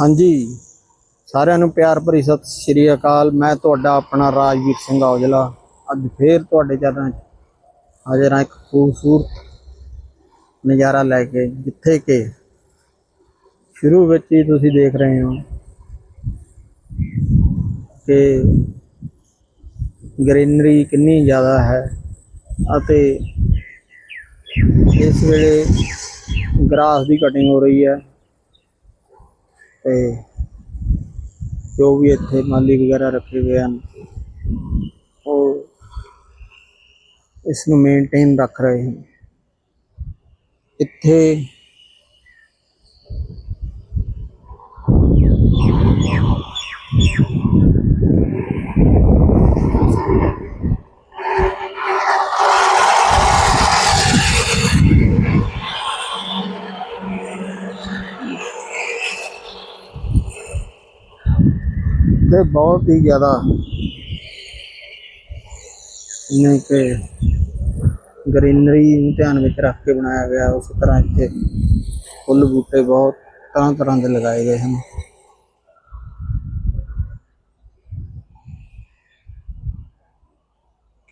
ਹਾਂਜੀ। ਸਾਰਿਆਂ ਨੂੰ ਪਿਆਰ ਭਰੀ ਸਤਿ ਸ਼੍ਰੀ ਅਕਾਲ। ਮੈਂ ਤੁਹਾਡਾ ਆਪਣਾ ਰਾਜਵੀਰ ਸਿੰਘ ਔਜਲਾ। ਅੱਜ ਫੇਰ ਤੁਹਾਡੇ ਚਰਨਾਂ 'ਚ ਹਾਜ਼ਰ ਹਾਂ ਇੱਕ ਖੂਬਸੂਰਤ ਨਜ਼ਾਰਾ ਲੈ ਕੇ, ਜਿੱਥੇ ਕਿ ਸ਼ੁਰੂ ਵਿੱਚ ਹੀ ਤੁਸੀਂ ਦੇਖ ਰਹੇ ਹੋ ਕਿ ਗ੍ਰੀਨਰੀ ਕਿੰਨੀ ਜ਼ਿਆਦਾ ਹੈ ਅਤੇ ਇਸ ਵੇਲੇ ਗ੍ਰਾਸ ਦੀ ਕਟਿੰਗ ਹੋ ਰਹੀ ਹੈ। ਤੇ ਜੋ ਵੀ ਇੱਥੇ ਮਾਲੀ ਵਗੈਰਾ ਰੱਖੇ ਗਏ ਹਨ, ਉਹ ਇਸ ਨੂੰ ਮੇਨਟੇਨ ਰੱਖ ਰਹੇ ਹਨ। ਇੱਥੇ ਤੇ ਬਹੁਤ ਹੀ ਜ਼ਿਆਦਾ। ਜਿਵੇਂ ਕਿ ਗ੍ਰੀਨਰੀ ਨੂੰ ਧਿਆਨ ਵਿੱਚ ਰੱਖ ਕੇ ਬਣਾਇਆ ਗਿਆ, ਉਸ ਤਰ੍ਹਾਂ ਇੱਥੇ ਫੁੱਲ ਬੂਟੇ ਬਹੁਤ ਤਰ੍ਹਾਂ ਤਰ੍ਹਾਂ ਦੇ ਲਗਾਏ ਗਏ ਹਨ।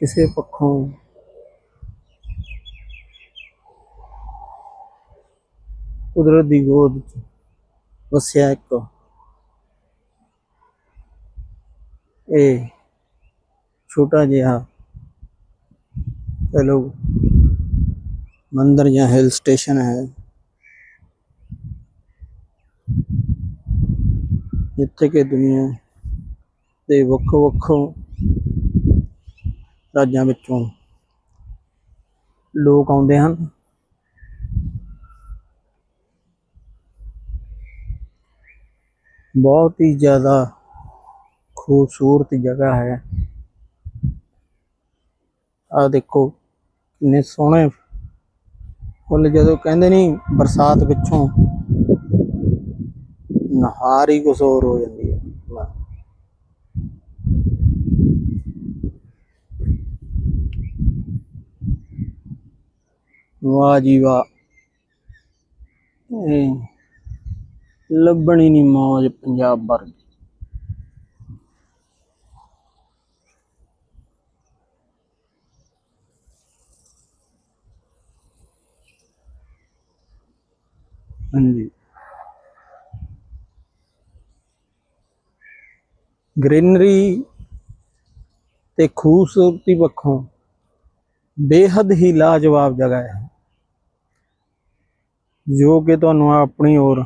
ਕਿਸੇ ਪੱਖੋਂ ਕੁਦਰਤ ਦੀ ਗੋਦ ਵਿੱਚ ਵਸਿਆ ਇੱਕ ਇਹ ਛੋਟਾ ਜਿਹਾ ਚਲੋ ਮੰਦਰ ਜਾਂ ਹਿਲ ਸਟੇਸ਼ਨ ਹੈ ਜਿੱਥੇ ਕਿ ਦੁਨੀਆ ਦੇ ਵੱਖੋ ਵੱਖੋ ਰਾਜਾਂ ਵਿੱਚੋਂ ਲੋਕ ਆਉਂਦੇ ਹਨ ਬਹੁਤ ਹੀ ਜ਼ਿਆਦਾ ਖੂਬਸੂਰਤ ਜਗ੍ਹਾ ਹੈ। ਆ ਦੇਖੋ, ਕਿੰਨੇ ਸੋਹਣੇ ਫੁੱਲ। ਜਦੋਂ ਕਹਿੰਦੇ ਨਹੀਂ ਬਰਸਾਤ ਪਿੱਛੋਂ ਨਹਾਰ ਹੀ ਕੁਛ ਹੋਰ ਹੋ ਜਾਂਦੀ ਹੈ। ਵਾਹ। ਜੀ ਵਾਹ। ਲੱਭਣੀ ਨਹੀਂ ਮੌਜ ਪੰਜਾਬ ਵਰਗੀ। ਹਾਂਜੀ। ਗ੍ਰੀਨਰੀ ਤੇ ਖੂਬਸੂਰਤੀ ਪੱਖੋਂ ਬੇਹੱਦ ਹੀ ਲਾਜਵਾਬ ਜਗ੍ਹਾ ਹੈ, ਜੋ ਕਿ ਤੁਹਾਨੂੰ ਆਪਣੀ ओर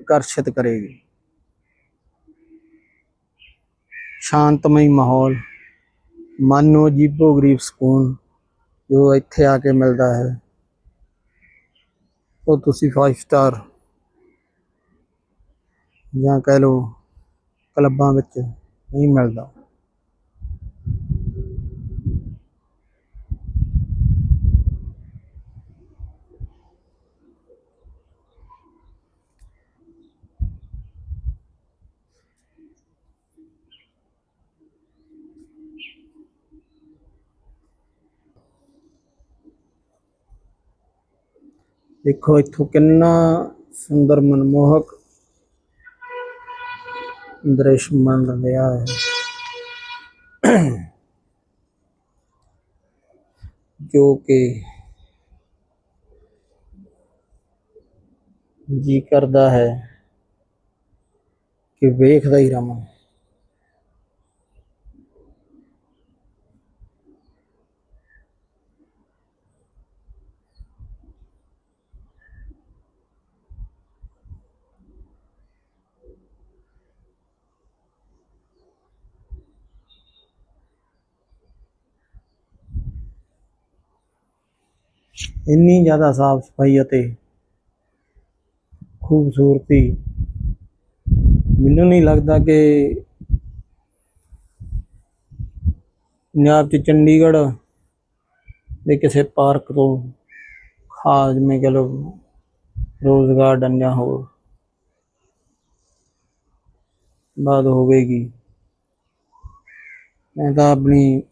ਆਕਰਸ਼ਿਤ ਕਰੇਗੀ। ਸ਼ਾਂਤਮਈ ਮਾਹੌਲ, ਮਨ ਨੂੰ ਅਜੀਬੋ ਗਰੀਬ ਸਕੂਨ ਜੋ ਇੱਥੇ ਆ ਕੇ ਮਿਲਦਾ ਹੈ। ਉਹ ਤੁਸੀਂ 5 ਸਟਾਰ ਜਾਂ ਕਹਿ ਲਓ ਕਲੱਬਾਂ ਵਿੱਚ ਨਹੀਂ ਮਿਲਦਾ। ਦੇਖੋ ਇੱਥੋਂ ਕਿੰਨਾ ਸੁੰਦਰ ਮਨਮੋਹਕ ਦ੍ਰਿਸ਼ ਬਣ ਰਿਹਾ ਹੈ। ਜੋ ਕਿ ਜੀ ਕਰਦਾ ਹੈ ਕਿ ਵੇਖਦਾ ਹੀ ਰਵਾਂ। ਇੰਨੀ ਜ਼ਿਆਦਾ ਸਾਫ਼ ਸਫ਼ਾਈ ਅਤੇ ਖੂਬਸੂਰਤੀ ਮੈਨੂੰ ਨਹੀਂ ਲੱਗਦਾ ਕਿ ਪੰਜਾਬ ਚ ਚੰਡੀਗੜ੍ਹ ਦੇ ਕਿਸੇ ਪਾਰਕ ਤੋਂ ਖਾਸ ਜਿਵੇਂ ਕਹ ਲਓ ਰੋਜ਼ ਗਾਰਡਨ ਜਾਂ ਹੋਰ ਬਾਤ ਹੋਵੇਗੀ। ਮੈਂ ਤਾਂ ਆਪਣੀ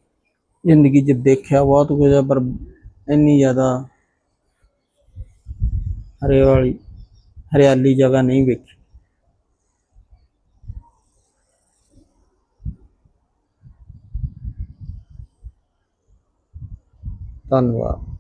ਜ਼ਿੰਦਗੀ 'ਚ ਦੇਖਿਆ ਬਹੁਤ ਕੁਝ ਪਰ ਇੰਨੀ ਜ਼ਿਆਦਾ ਹਰਿਆਲੀ ਹਰਿਆਲੀ ਜਗ੍ਹਾ ਨਹੀਂ ਵੇਖੀ। ਧੰਨਵਾਦ।